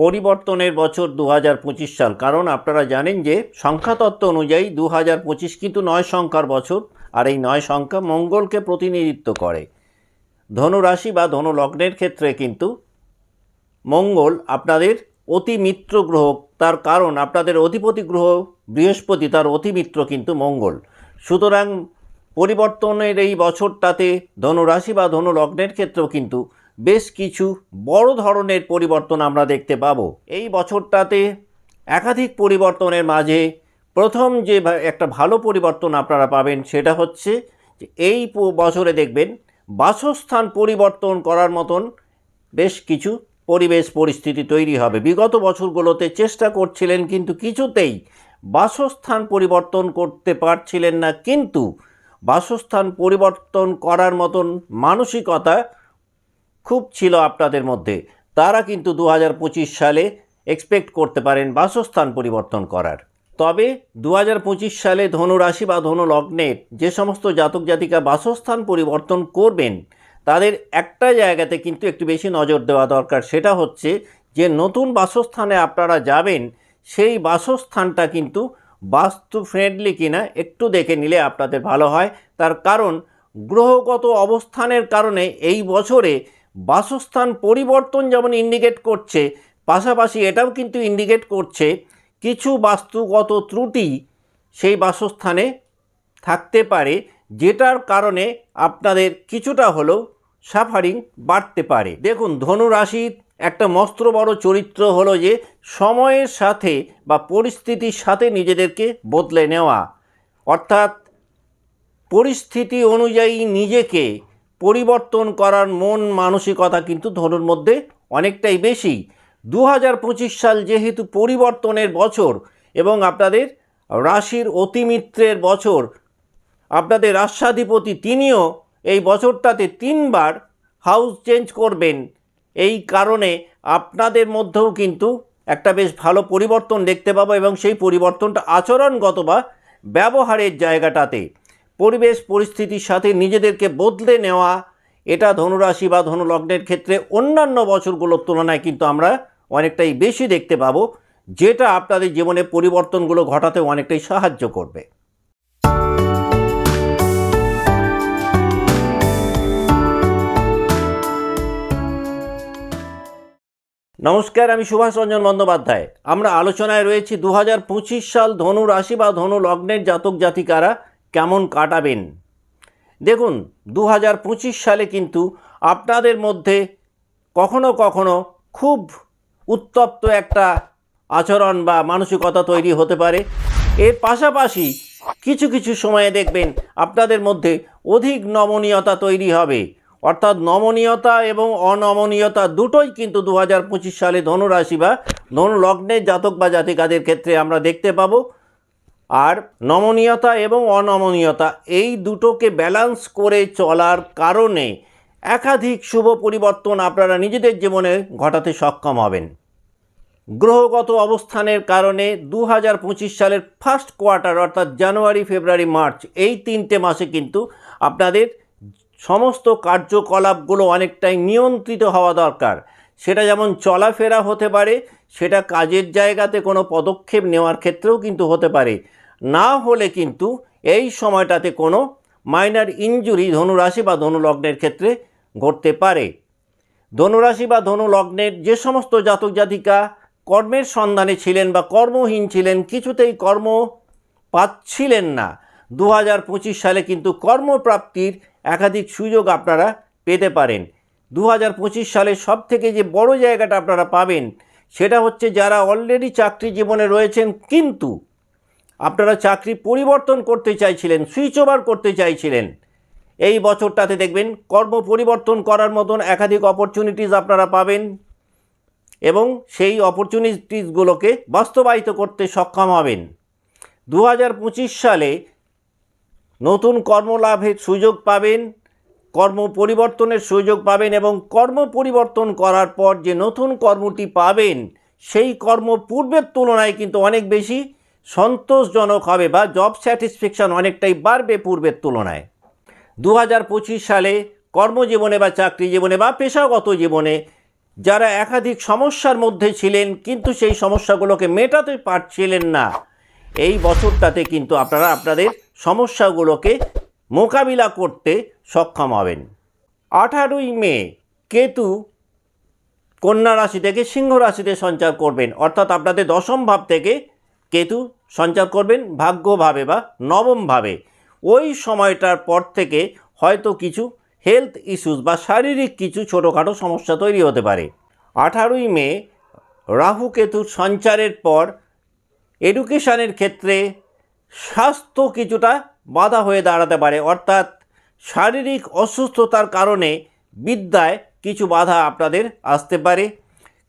পরিবর্তনের বছর দু হাজার পঁচিশ সাল। কারণ আপনারা জানেন যে সংখ্যাতত্ত্ব অনুযায়ী দু হাজার পঁচিশ কিন্তু নয় সংখ্যার বছর, আর এই নয় সংখ্যা মঙ্গলকে প্রতিনিধিত্ব করে। ধনুরাশি বা ধনু লগ্নের ক্ষেত্রে কিন্তু মঙ্গল আপনাদের অতি মিত্র গ্রহ, তার কারণ আপনাদের অধিপতি গ্রহ বৃহস্পতি, তার অতি মিত্র কিন্তু মঙ্গল। সুতরাং পরিবর্তনের এই বছরটাতে ধনুরাশি বা ধনু লগ্নের ক্ষেত্রেও কিন্তু বেশ কিছু বড় ধরনের পরিবর্তন আমরা দেখতে পাবো। এই বছরটাতে একাধিক পরিবর্তনের মাঝে প্রথম যে একটা ভালো পরিবর্তন আপনারা পাবেন সেটা হচ্ছে যে এই বছরে দেখবেন বাসস্থান পরিবর্তন করার মতন বেশ কিছু পরিবেশ পরিস্থিতি তৈরি হবে। বিগত বছরগুলোতে চেষ্টা করছিলেন কিন্তু কিছুতেই বাসস্থান পরিবর্তন করতে পারছিলেন না। কিন্তু বাসস্থান পরিবর্তন করার মতন মানসিকতা খুব ছিল আপনাদের মধ্যে। তারা কিন্তু দু হাজার পঁচিশ সালে এক্সপেক্ট করতে পারেন বাসস্থান পরিবর্তন করার। তবে দু হাজার পঁচিশ সালে ধনু রাশি বা ধনু লগ্নের যে সমস্ত জাতক জাতিকা বাসস্থান পরিবর্তন করবেন, তাদের একটা জায়গাতে কিন্তু একটু বেশি নজর দেওয়া দরকার, সেটা হচ্ছে যে নতুন বাসস্থানে আপনারা যাবেন, সেই বাসস্থানটা কিন্তু বাস্তু ফ্রেন্ডলি কিনা একটু দেখে নিলে আপনাদের ভালো হয়। তার কারণ, গ্রহগত অবস্থানের কারণে এই বছরে বাসস্থান পরিবর্তন যেমন ইন্ডিকেট করছে, পাশাপাশি এটাও কিন্তু ইন্ডিকেট করছে কিছু বাস্তুগত ত্রুটি সেই বাসস্থানে থাকতে পারে, যেটার কারণে আপনাদের কিছুটা হলেও সাফারিং বাড়তে পারে। দেখুন ধনু রাশির একটা মস্ত্র বড় চরিত্র হলো যে সময়ের সাথে বা পরিস্থিতির সাথে নিজেদেরকে বদলে নেওয়া। অর্থাৎ পরিস্থিতি অনুযায়ী নিজেকে পরিবর্তন করার মন মানসিকতা কিন্তু ধনুর মধ্যে অনেকটাই বেশি। দু হাজার পঁচিশ সাল যেহেতু পরিবর্তনের বছর এবং আপনাদের রাশির অতিমিত্রের বছর, আপনাদের রাষ্ট্রাধিপতি তিনিও এই বছরটাতে তিনবার হাউস চেঞ্জ করবেন। এই কারণে আপনাদের মধ্যেও কিন্তু একটা বেশ ভালো পরিবর্তন দেখতে পাবো এবং সেই পরিবর্তনটা আচরণগত বা ব্যবহারের জায়গাটাতে। পরিবেশ, পরিস্থিতির সাথে নিজেদেরকে বদলে নেওয়া, এটা ধনুরাশি বা ধনুলগ্নের ক্ষেত্রে অন্যান্য বছরগুলোর তুলনায় কিন্তু আমরা অনেকটাই বেশি দেখতে পাবো, যেটা আপনাদের জীবনে পরিবর্তনগুলো ঘটাতে অনেকটাই সাহায্য করবে। নমস্কার, আমি সুভাষ রঞ্জন বন্দ্যোপাধ্যায়। আমরা আলোচনায় রয়েছি দু হাজার পঁচিশ সাল ধনু রাশি বা ধনু লগ্নের জাতক জাতিকারা কেমন কাটাবেন? দেখুন দু হাজার পঁচিশ সালে কিন্তু আপনাদের মধ্যে কখনো কখনো খুব উত্তপ্ত একটা আচরণ বা মানসিকতা তৈরি হতে পারে। এর পাশাপাশি কিছু কিছু সময়ে দেখবেন আপনাদের মধ্যে অধিক নমনীয়তা তৈরি হবে। অর্থাৎ নমনীয়তা এবং অনমনীয়তা দুটোই কিন্তু দু হাজার পঁচিশ সালে ধনুরাশি বা ধনু লগ্নের জাতক বা জাতিকাদের ক্ষেত্রে আমরা দেখতে পাবো। আর নমনীয়তা এবং অনমনীয়তা, এই দুটোকে ব্যালেন্স করে চলার কারণে একাধিক শুভ পরিবর্তন আপনারা নিজেদের জীবনে ঘটাতে সক্ষম হবেন। গ্রহগত অবস্থানের কারণে দু হাজার পঁচিশ সালের ফার্স্ট কোয়ার্টার অর্থাৎ জানুয়ারি, ফেব্রুয়ারি, মার্চ, এই তিনটে মাসে কিন্তু আপনাদের সমস্ত কার্যকলাপগুলো অনেকটাই নিয়ন্ত্রিত হওয়া দরকার। সেটা যেমন চলাফেরা হতে পারে, সেটা কাজের জায়গাতে কোনো পদক্ষেপ নেওয়ার ক্ষেত্রেও কিন্তু হতে পারে। না হলে কিন্তু এই সময়টাতে কোনো মাইনার ইনজুরি ধনুরাশি বা ধনুলগ্নের ক্ষেত্রে ঘটতে পারে। ধনুরাশি বা ধনু লগ্নের যে সমস্ত জাতক জাতিকা কর্মের সন্ধানে ছিলেন বা কর্মহীন ছিলেন, কিছুতেই কর্ম পাচ্ছিলেন না। দু হাজার পঁচিশ সালে কিন্তু কর্মপ্রাপ্তির একাধিক সুযোগ আপনারা পেতে পারেন। দু হাজার পঁচিশ সালে সব থেকে যে বড় জায়গাটা আপনারা পাবেন, সেটা হচ্ছে যারা অলরেডি চাকরি জীবনে রয়েছেন, কিন্তু আপনারা চাকরি পরিবর্তন করতে চাইছিলেন সুইচ ওভার করতে চাইছিলেন। এই বছরটাতে দেখবেন কর্ম পরিবর্তন করার মতন একাধিক অপরচুনিটিস আপনারা পাবেন এবং সেই অপরচুনিটিসগুলোকে বাস্তবায়িত করতে সক্ষম হবেন। দু হাজার পঁচিশ সালে নতুন কর্মলাভের সুযোগ পাবেন, কর্ম পরিবর্তনের সুযোগ পাবেন এবং কর্ম পরিবর্তন করার পর যে নতুন কর্মটি পাবেন, সেই কর্ম পূর্বের তুলনায় কিন্তু অনেক বেশি সন্তোষজনক হবে বা জব স্যাটিসফ্যাকশন অনেকটাই বাড়বে পূর্বের তুলনায়। দু হাজার পঁচিশ সালে কর্মজীবনে বা চাকরি জীবনে বা পেশাগত জীবনে যারা একাধিক সমস্যার মধ্যে ছিলেন, কিন্তু সেই সমস্যাগুলোকে মেটাতে পারছিলেন না, এই বছরটাতে কিন্তু আপনারা আপনাদের সমস্যাগুলোকে মোকাবিলা করতে সক্ষম হবেন। আঠারোই মে কেতু কন্যা রাশি থেকে সিংহ রাশিতে সঞ্চার করবেন, অর্থাৎ আপনাদের দশম ভাব থেকে কেতু সঞ্চার করবেন ভাগ্যভাবে বা নবমভাবে। ওই সময়টার পর থেকে হয়তো কিছু হেলথ ইস্যুস বা শারীরিক কিছু ছোটোখাটো সমস্যা তৈরি হতে পারে। আঠারোই মে, রাহু কেতুর সঞ্চারের পর এডুকেশানের ক্ষেত্রে স্বাস্থ্য কিছুটা বাধা হয়ে দাঁড়াতে পারে। অর্থাৎ শারীরিক অসুস্থতার কারণে বিদ্যায় কিছু বাধা আপনাদের আসতে পারে।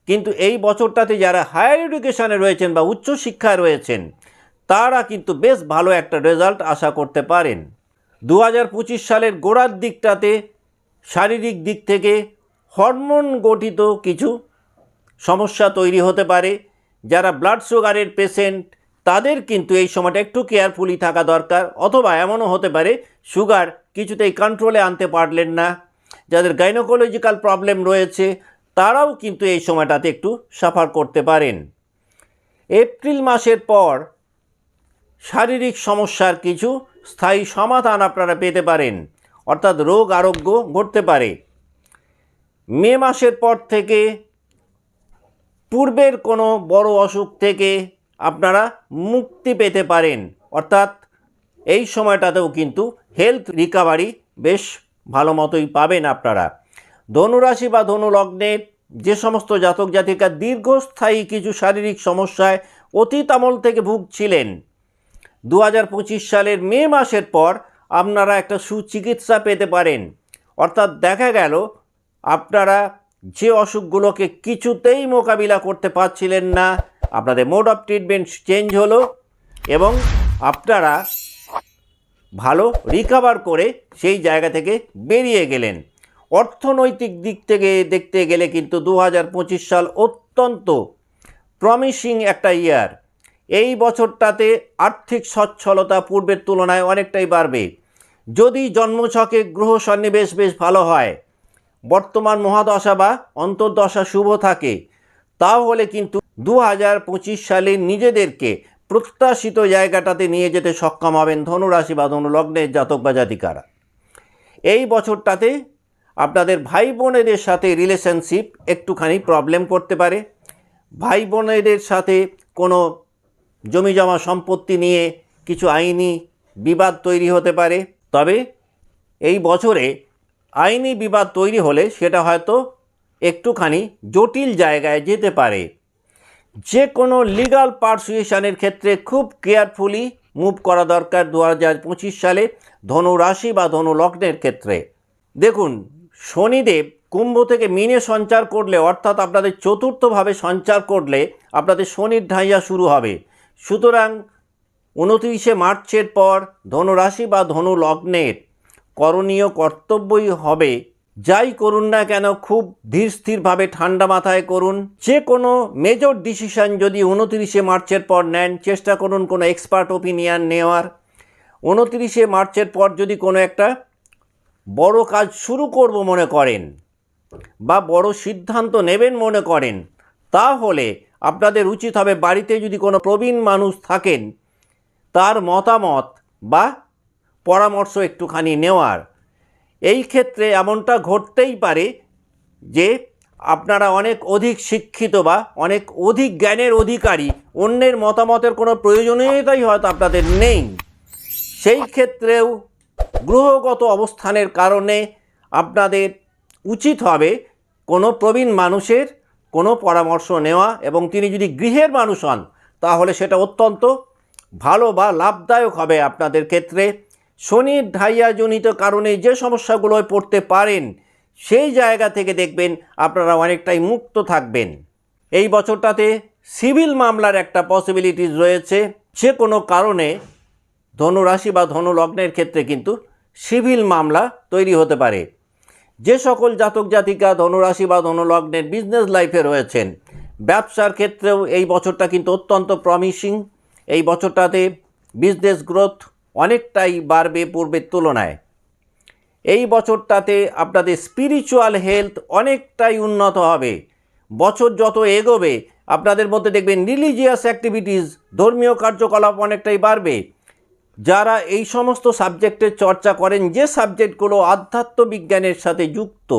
কিন্তু এই বছরটাতে যারা হায়ার এডুকেশানে রয়েছেন বা উচ্চশিক্ষায় রয়েছেন তারা কিন্তু বেশ ভালো একটা রেজাল্ট আশা করতে পারেন। দু হাজার পঁচিশ সালের গোড়ার দিকটাতে শারীরিক দিক থেকে হরমোন গঠিত কিছু সমস্যা তৈরি হতে পারে। যারা ব্লাড সুগারের পেশেন্ট তাদের কিন্তু এই সময়টা একটু কেয়ারফুলি থাকা দরকার। অথবা এমনও হতে পারে সুগার কিছুতেই কন্ট্রোলে আনতে পারলেন না। যাদের গাইনোকোলজিক্যাল প্রবলেম রয়েছে, তারাও কিন্তু এই সময়টাতে একটু সাফার করতে পারেন। এপ্রিল মাসের পর শারীরিক সমস্যার কিছু স্থায়ী সমাধান আপনারা পেতে পারেন, অর্থাৎ রোগ আরোগ্য ঘটতে পারে। মে মাসের পর থেকে পূর্বের কোনো বড় অসুখ থেকে আপনারা মুক্তি পেতে পারেন, অর্থাৎ এই সময়টাতেও কিন্তু হেলথ রিকাভারি বেশ ভালো মতোই পাবেন আপনারা। ধনুরাশি বা ধনু লগ্নের যে সমস্ত জাতক জাতিকা দীর্ঘস্থায়ী কিছু শারীরিক সমস্যায় অতীত আমল থেকে ভুগছিলেন দু হাজার পঁচিশ সালের মে মাসের পর আপনারা একটা সুচিকিৎসা পেতে পারেন। অর্থাৎ দেখা গেল, আপনারা যে অসুখগুলোকে কিছুতেই মোকাবিলা করতে পারছিলেন না, আপনাদের মোড অফ ট্রিটমেন্ট চেঞ্জ হলো এবং আপনারা ভালো রিকাভার করে সেই জায়গা থেকে বেরিয়ে গেলেন। অর্থনৈতিক দিক থেকে দেখতে গেলে কিন্তু দু হাজার পঁচিশ সাল অত্যন্ত প্রমিসিং একটা ইয়ার এই বছরটাতে আর্থিক সচ্ছলতা পূর্বের তুলনায় অনেকটাই বাড়বে। যদি জন্মছকে গ্রহ সন্নিবেশ বেশ ভালো হয়, বর্তমান মহাদশা বা অন্তর্দশা শুভ থাকে, তাহলে কিন্তু দু হাজার পঁচিশ সালে নিজেদেরকে প্রত্যাশিত জায়গাটাতে নিয়ে যেতে সক্ষম হবেন ধনুরাশি বা ধনুলগ্নের জাতক বা জাতিকারা। এই বছরটাতে আপনাদের ভাই বোনেদের সাথে রিলেশনশিপ একটুখানি প্রবলেম করতে পারে। ভাই বোনেদের সাথে কোনো জমি জমা সম্পত্তি নিয়ে কিছু আইনি বিবাদ তৈরি হতে পারে। তবে এই বছরে আইনি বিবাদ তৈরি হলে সেটা হয়তো একটুখানি জটিল জায়গায় যেতে পারে। যে কোনো লিগাল পারসুয়েশনের ক্ষেত্রে খুব কেয়ারফুলি মুভ করা দরকার দু হাজার পঁচিশ সালে ধনুরাশি বা ধনু লগ্নের ক্ষেত্রে। দেখুন, শনিদেব কুম্ভ থেকে মিনে সঞ্চার করলে, অর্থাৎ আপনাদের চতুর্থভাবে সঞ্চার করলে আপনাদের শনির ঢাইয়া শুরু হবে। সুতরাং উনত্রিশে মার্চের পর ধনুরাশি বা ধনু লগ্নের করণীয় কর্তব্যই হবে, যাই করুন না কেন, খুব ধীর স্থিরভাবে ঠান্ডা মাথায় করুন। যে কোনো মেজর ডিসিশন যদি উনত্রিশে মার্চের পর নেন, চেষ্টা করুন কোনো এক্সপার্ট ওপিনিয়ন নেওয়ার। উনত্রিশে মার্চের পর যদি কোনো একটা বড় কাজ শুরু করব মনে করেন বা বড় সিদ্ধান্ত নেবেন মনে করেন, তাহলে আপনাদের উচিত হবে বাড়িতে যদি কোনো প্রবীণ মানুষ থাকেন, তার মতামত বা পরামর্শ একটুখানি নেওয়ার। এই ক্ষেত্রে এমনটা ঘটতেই পারে যে আপনারা অনেক অধিক শিক্ষিত বা অনেক অধিক জ্ঞানের অধিকারী, অন্যের মতামতের কোনো প্রয়োজনীয়তাই হয়তো আপনাদের নেই। সেই ক্ষেত্রেও গ্রহগত অবস্থানের কারণে আপনাদের উচিত হবে কোনো প্রবীণ মানুষের কোনো পরামর্শ নেওয়া এবং তিনি যদি গৃহের মানুষ হন, তাহলে সেটা অত্যন্ত ভালো বা লাভদায়ক হবে আপনাদের ক্ষেত্রে। শনির ঢাইয়াজনিত কারণে যে সমস্যাগুলোয় পড়তে পারেন, সেই জায়গা থেকে দেখবেন আপনারা অনেকটাই মুক্ত থাকবেন। এই বছরটাতে সিভিল মামলার একটা পসিবিলিটিস রয়েছে। যে কোনো কারণে ধনুরাশি বা ধনুলগ্নের ক্ষেত্রে কিন্তু সিভিল মামলা তৈরি হতে পারে। যে সকল জাতক জাতিকা, ধনুরাশি বা ধনুলগ্নের বিজনেস লাইফে রয়েছেন, ব্যবসার ক্ষেত্রেও এই বছরটা কিন্তু অত্যন্ত প্রমিসিং এই বছরটাতে বিজনেস গ্রোথ অনেকটাই বাড়বে পূর্বের তুলনায়। এই বছরটাতে আপনাদের স্পিরিচুয়াল হেলথ অনেকটাই উন্নত হবে। বছর যত এগোবে, আপনাদের মধ্যে দেখবেন রিলিজিয়াস অ্যাক্টিভিটিস ধর্মীয় কার্যকলাপ অনেকটাই বাড়বে। যারা এই সমস্ত সাবজেক্টের চর্চা করেন, যে সাবজেক্টগুলো আধ্যাত্ম বিজ্ঞানের সাথে যুক্ত,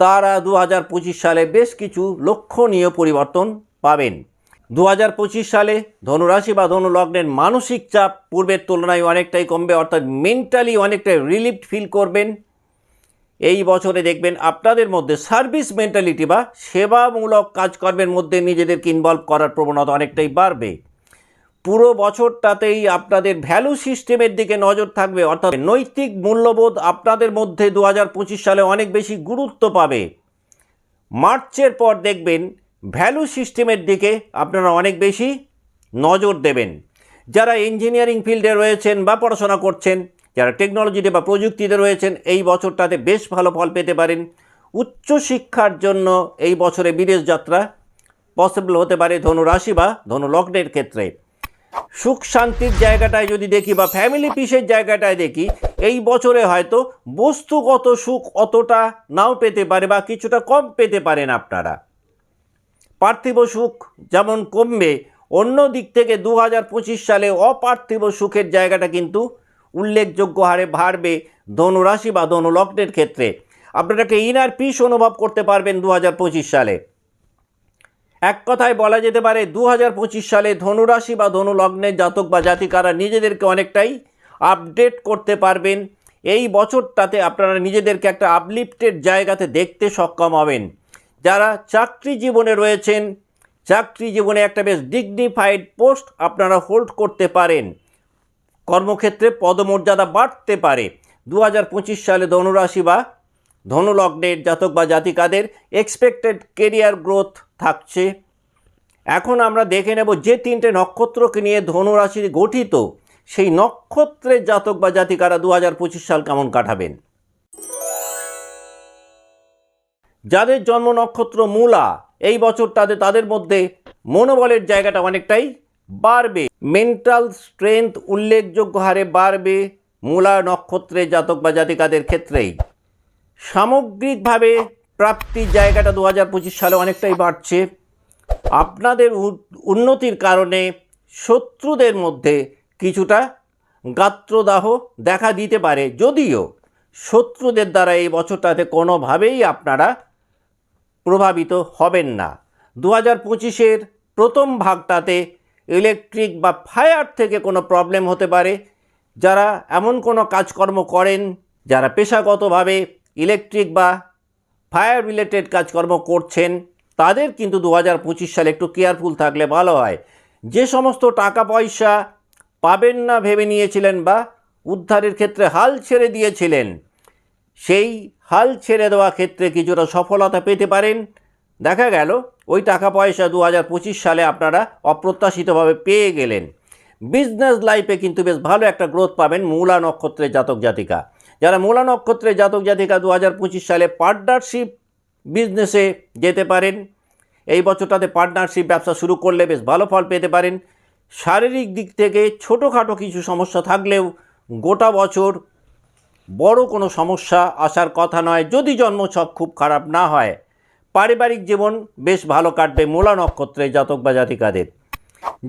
তারা দু হাজার পঁচিশ সালে বেশ কিছু লক্ষণীয় পরিবর্তন পাবেন। দু হাজার পঁচিশ সালে ধনুরাশি বা ধনুলগ্নের মানসিক চাপ পূর্বের তুলনায় অনেকটাই কমবে, অর্থাৎ মেন্টালি অনেকটাই রিলিফড ফিল করবেন। এই বছরে দেখবেন আপনাদের মধ্যে সার্ভিস মেন্টালিটি বা সেবামূলক কাজকর্মের মধ্যে নিজেদেরকে ইনভলভ করার প্রবণতা অনেকটাই বাড়বে। পুরো বছরটাতেই আপনাদের ভ্যালু সিস্টেমের দিকে নজর থাকবে, অর্থাৎ নৈতিক মূল্যবোধ আপনাদের মধ্যে দু হাজার পঁচিশ সালে অনেক বেশি গুরুত্ব পাবে। মার্চের পর দেখবেন ভ্যালু সিস্টেমের দিকে আপনারা অনেক বেশি নজর দেবেন। যারা ইঞ্জিনিয়ারিং ফিল্ডে রয়েছেন বা পড়াশোনা করছেন, যারা টেকনোলজিতে বা প্রযুক্তিতে রয়েছেন, এই বছরটাতে বেশ ভালো ফল পেতে পারেন। উচ্চশিক্ষার জন্য এই বছরে বিদেশ যাত্রা পসিবল হতে পারে ধনু রাশি বা ধনু লগ্নের ক্ষেত্রে। সুখ শান্তির জায়গাটায় যদি দেখি বা ফ্যামিলি পিসের জায়গাটায় দেখি, এই বছরে হয়তো বস্তুগত সুখ অতটা নাও পেতে পারে বা কিছুটা কম পেতে পারেন আপনারা। পার্থিব সুখ যেমন কমবে, অন্য দিক থেকে দু হাজার পঁচিশ সালে অপার্থিব সুখের জায়গাটা কিন্তু উল্লেখযোগ্য হারে বাড়বে ধনুরাশি বা ধনুলগ্নের ক্ষেত্রে। আপনারা একটা ইনার পিস অনুভব করতে পারবেন দু হাজার পঁচিশ সালে? এক কথায় বলা যেতে পারে দু হাজার পঁচিশ সালে ধনুরাশি বা ধনুলগ্নের জাতক বা জাতিকারা নিজেদেরকে অনেকটাই আপডেট করতে পারবেন। এই বছরটাতে আপনারা নিজেদেরকে একটা আপলিফটেড জায়গাতে দেখতে সক্ষম হবেন। যারা চাকরি জীবনে রয়েছেন, চাকরি জীবনে একটা বেশ ডিগনিফাইড পোস্ট আপনারা হোল্ড করতে পারেন। কর্মক্ষেত্রে পদমর্যাদা বাড়তে পারে। দু হাজার পঁচিশ সালে ধনুরাশি বা ধনুলগ্নের জাতক বা জাতিকাদের এক্সপেক্টেড কেরিয়ার গ্রোথ থাকছে। এখন আমরা দেখে নেব যে তিনটে নক্ষত্রকে নিয়ে ধনুরাশি গঠিত, সেই নক্ষত্রের জাতক বা জাতিকারা দু হাজার পঁচিশ সাল কেমন কাটাবেন? যাদের জন্ম নক্ষত্র মূলা, এই বছরটাতে তাদের মধ্যে মনোবলের জায়গাটা অনেকটাই বাড়বে। মেন্টাল স্ট্রেংথ উল্লেখযোগ্য হারে বাড়বে মূলা নক্ষত্রের জাতক বা জাতিকাদের ক্ষেত্রেই। সামগ্রিকভাবে প্রাপ্তির জায়গাটা দু হাজার পঁচিশ সালে অনেকটাই বাড়ছে। আপনাদের উন্নতির কারণে শত্রুদের মধ্যে কিছুটা গাত্রদাহ দেখা দিতে পারে। যদিও শত্রুদের দ্বারা এই বছরটাতে কোনোভাবেই আপনারা প্রভাবিত হবেন না। দু হাজার পঁচিশের প্রথম ভাগটাতে ইলেকট্রিক বা ফায়ার থেকে কোনো প্রবলেম হতে পারে। যারা এমন কোনো কাজকর্ম করেন, যারা পেশাগতভাবে ইলেকট্রিক বা ফায়ার রিলেটেড কাজকর্ম করছেন, তাদের কিন্তু দু হাজার পঁচিশ সালে একটু কেয়ারফুল থাকলে ভালো হয়। যে সমস্ত টাকা পয়সা পাবেন না ভেবে নিয়েছিলেন বা উদ্ধারের ক্ষেত্রে হাল ছেড়ে দিয়েছিলেন, সেই হাল ছেড়ে দেওয়া ক্ষেত্রে কিছুটা সফলতা পেতে পারেন। দেখা গেল, ওই টাকা পয়সা দু হাজার পঁচিশ সালে আপনারা অপ্রত্যাশিতভাবে পেয়ে গেলেন। বিজনেস লাইফে কিন্তু বেশ ভালো একটা গ্রোথ পাবেন মূলা নক্ষত্রের জাতক জাতিকা যারা মূলা নক্ষত্রে জাতক জাতিকা দু হাজার পঁচিশ সালে পার্টনারশিপ বিজনেসে যেতে পারেন, এই বছরটাতে পার্টনারশিপ ব্যবসা শুরু করলে বেশ ভালো ফল পেতে পারেন। শারীরিক দিক থেকে ছোটোখাটো কিছু সমস্যা থাকলেও গোটা বছর বড় কোনো সমস্যা আসার কথা নয়। যদি জন্মছক খুব খারাপ না হয়, পারিবারিক জীবন বেশ ভালো কাটবে মূলা নক্ষত্রে জাতক বা জাতিকাদের।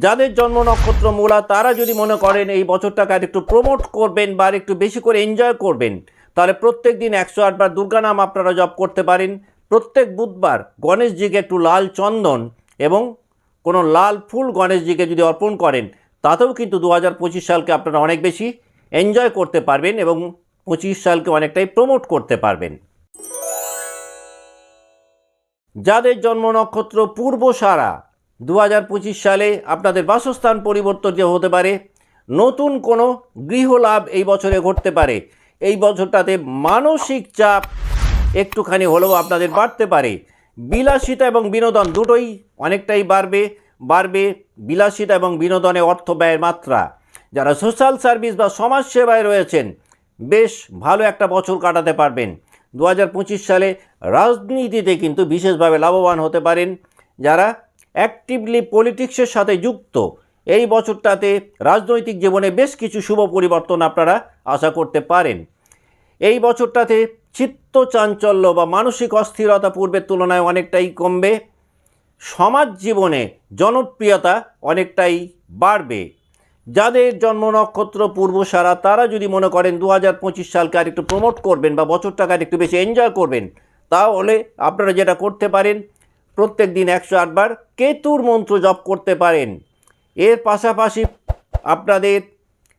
যাদের জন্ম নক্ষত্র মূলা, তারা যদি মনে করেন এই বছরটাকে আর একটু প্রমোট করবেন বা একটু বেশি করে এনজয় করবেন, তাহলে প্রত্যেক দিন একশো আটবার দুর্গা নাম আপনারা জপ করতে পারেন। প্রত্যেক বুধবার গণেশজিকে একটু লাল চন্দন এবং কোনো লাল ফুল গণেশজিকে যদি অর্পণ করেন, তাতেও কিন্তু দু হাজার পঁচিশ সালকে আপনারা অনেক বেশি এনজয় করতে পারবেন এবং পঁচিশ সালকে অনেকটাই প্রমোট করতে পারবেন। যাদের জন্ম নক্ষত্র পূর্ব সারা দু হাজার পঁচিশ সালে আপনাদের বাসস্থান পরিবর্তন যে হতে পারে, নতুন কোনো গৃহলাভ এই বছরে ঘটতে পারে। এই বছরটাতে মানসিক চাপ একটুখানি হলেও আপনাদের বাড়তে পারে। বিলাসিতা এবং বিনোদন দুটোই অনেকটাই বাড়বে বাড়বে বিলাসিতা এবং বিনোদনে অর্থ ব্যয়ের মাত্রা। যারা সোশ্যাল সার্ভিস বা সমাজসেবায় রয়েছেন, বেশ ভালো একটা বছর কাটাতে পারবেন। দু হাজার পঁচিশ সালে রাজনীতিতে কিন্তু বিশেষভাবে লাভবান হতে পারেন। যারা অ্যাক্টিভলি পলিটিক্সের সাথে যুক্ত। এই বছরটাতে রাজনৈতিক জীবনে বেশ কিছু শুভ পরিবর্তন আপনারা আশা করতে পারেন। এই বছরটাতে চিত্ত চাঞ্চল্য বা মানসিক অস্থিরতা পূর্বের তুলনায় অনেকটাই কমবে। সমাজ জীবনে জনপ্রিয়তা অনেকটাই বাড়বে। যাদের জন্ম নক্ষত্র পূর্ব সারা, তারা যদি মনে করেন দু হাজার পঁচিশ সালকে আর একটু প্রমোট করবেন বা বছরটাকে আর একটু বেশি এনজয় করবেন, তাহলে আপনারা যেটা করতে পারেন প্রত্যেক দিন একশো আটবার কেতুর মন্ত্র জপ করতে পারেন। এর পাশাপাশি আপনাদের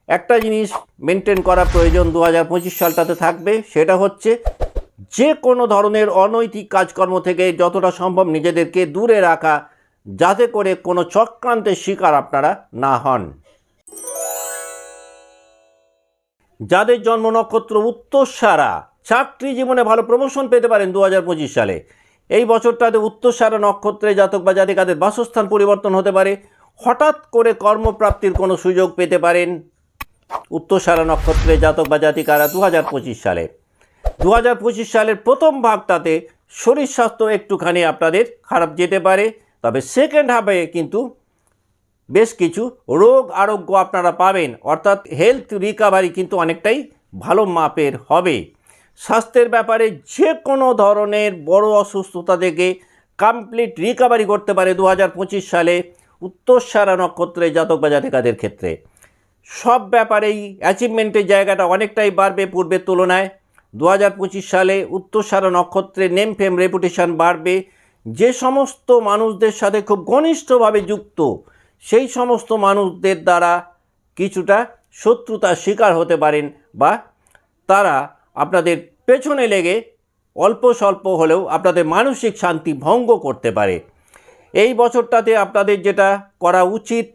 একটা জিনিস মেনটেন করা প্রয়োজন দু হাজার পঁচিশ সালটাতে থাকবে, সেটা হচ্ছে যে কোনো ধরনের অনৈতিক কাজকর্ম থেকে যতটা সম্ভব নিজেদেরকে দূরে রাখা, যাতে করে কোনো চক্রান্তের শিকার আপনারা না হন। যাদের জন্ম নক্ষত্র উত্তরসারা, চাকরি জীবনে ভালো প্রমোশন পেতে পারেন দু হাজার পঁচিশ সালে। এই বছরটাতে উত্তরসারা নক্ষত্রে জাতক বা জাতিকাদের বাসস্থান পরিবর্তন হতে পারে। হঠাৎ করে কর্মপ্রাপ্তির কোনো সুযোগ পেতে পারেন উত্তরসারা নক্ষত্রে জাতক বা জাতিকারা দু হাজার পঁচিশ সালে। দু হাজার পঁচিশ সালের প্রথম ভাগটাতে শরীর স্বাস্থ্য একটুখানি আপনাদের খারাপ যেতে পারে, তবে সেকেন্ড হাফে কিন্তু বেশ কিছু রোগ আরোগ্য আপনারা পাবেন। অর্থাৎ হেলথ রিকাভারি কিন্তু অনেকটাই ভালো মাপের হবে। স্বাস্থ্যের ব্যাপারে যে কোনো ধরনের বড় অসুস্থতা থেকে কমপ্লিট রিকাভারি করতে পারে দু হাজার পঁচিশ সালে উত্তরসারা নক্ষত্রে জাতক বা জাতিকাদের ক্ষেত্রে। সব ব্যাপারেই অ্যাচিভমেন্টের জায়গাটা অনেকটাই বাড়বে পূর্বের তুলনায়। দু হাজার পঁচিশ সালে উত্তরসারা নক্ষত্রে নেম ফেম রেপুটেশন বাড়বে। যে সমস্ত মানুষদের সাথে খুব ঘনিষ্ঠভাবে যুক্ত, সেই সমস্ত মানুষদের দ্বারা কিছুটা শত্রুতার শিকার হতে পারেন বা তারা আপনাদের পেছনে লেগে অল্প স্বল্প হলেও আপনাদের মানসিক শান্তি ভঙ্গ করতে পারে। এই বছরটাতে আপনাদের যেটা করা উচিত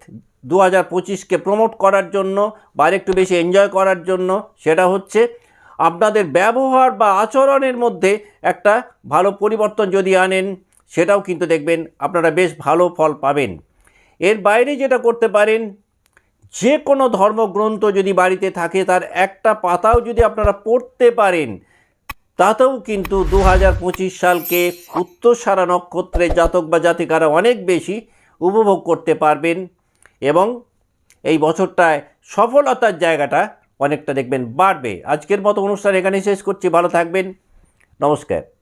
দু হাজার পঁচিশকে প্রমোট করার জন্য বা একটু বেশি এনজয় করার জন্য সেটা হচ্ছে আপনাদের ব্যবহার বা আচরণের মধ্যে একটা ভালো পরিবর্তন যদি আনেন, সেটাও কিন্তু দেখবেন আপনারা বেশ ভালো ফল পাবেন। এর বাইরে যেটা করতে পারেন যে কোনো ধর্মগ্রন্থ যদি বাড়িতে থাকে, তার একটা পাতাও যদি আপনারা পড়তে পারেন, তাতেও কিন্তু দু হাজার পঁচিশ সালকে উত্তরসারা নক্ষত্রে জাতক বা জাতিকারা অনেক বেশি উপভোগ করতে পারবেন এবং এই বছরটায় সফলতার জায়গাটা অনেকটা দেখবেন বাড়বে। আজকের মতো অনুষ্ঠান এখানেই শেষ করছি। ভালো থাকবেন। নমস্কার।